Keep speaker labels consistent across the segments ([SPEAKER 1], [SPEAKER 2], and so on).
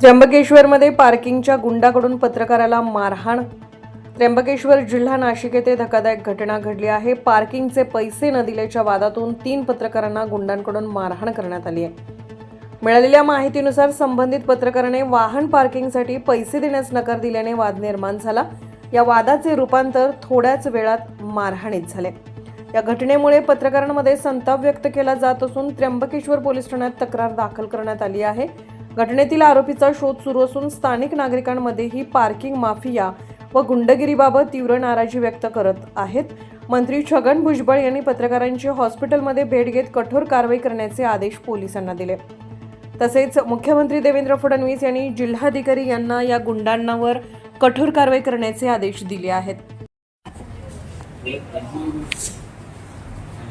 [SPEAKER 1] त्र्यंबकेश्वरमध्ये पार्किंगच्या गुंडाकडून पत्रकाराला मारहाण. त्र्यंबकेश्वर जिल्हा नाशिक येथे धक्कादायक घटना घडली आहे. पार्किंगचे पैसे न दिल्याच्या वादातून तीन पत्रकारांना गुंडांकडून मारहाण करण्यात आली आहे. मिळालेल्या माहितीनुसार संबंधित पत्रकाराने वाहन पार्किंगसाठी पैसे देण्यास नकार दिल्याने वाद निर्माण झाला. या वादाचे रूपांतर थोड्याच वेळात मारहाणीत झाले. या घटनेमुळे पत्रकारांमध्ये संताप व्यक्त केला जात असून त्र्यंबकेश्वर पोलीस ठाण्यात तक्रार दाखल करण्यात आली आहे. घटनेतील आरोपीचा शोध सुरू असून स्थानिक नागरिकांमध्येही पार्किंग माफिया व गुंडगिरीबाबत तीव्र नाराजी व्यक्त करत आहेत. मंत्री छगन भुजबळ यांनी पत्रकारांची हॉस्पिटलमध्ये भेट घेत कठोर कारवाई करण्याचे आदेश पोलिसांना दिले. तसेच मुख्यमंत्री देवेंद्र फडणवीस यांनी जिल्हाधिकारी यांना या गुंडांवर कठोर कारवाई करण्याचे आदेश दिले आहेत.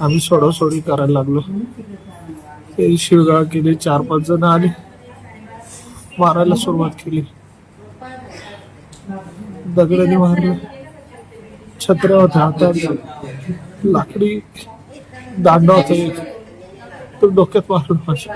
[SPEAKER 2] आम्ही सोडासोडी करायला लागलो. ते शिवगाळ केली चार पाच जण आले. मारायला सुरुवात केली. दगडाने मारलं. छत्र होत्या हातात लाकडी दांडा होता तो डोक्यात मारलं. माझ्या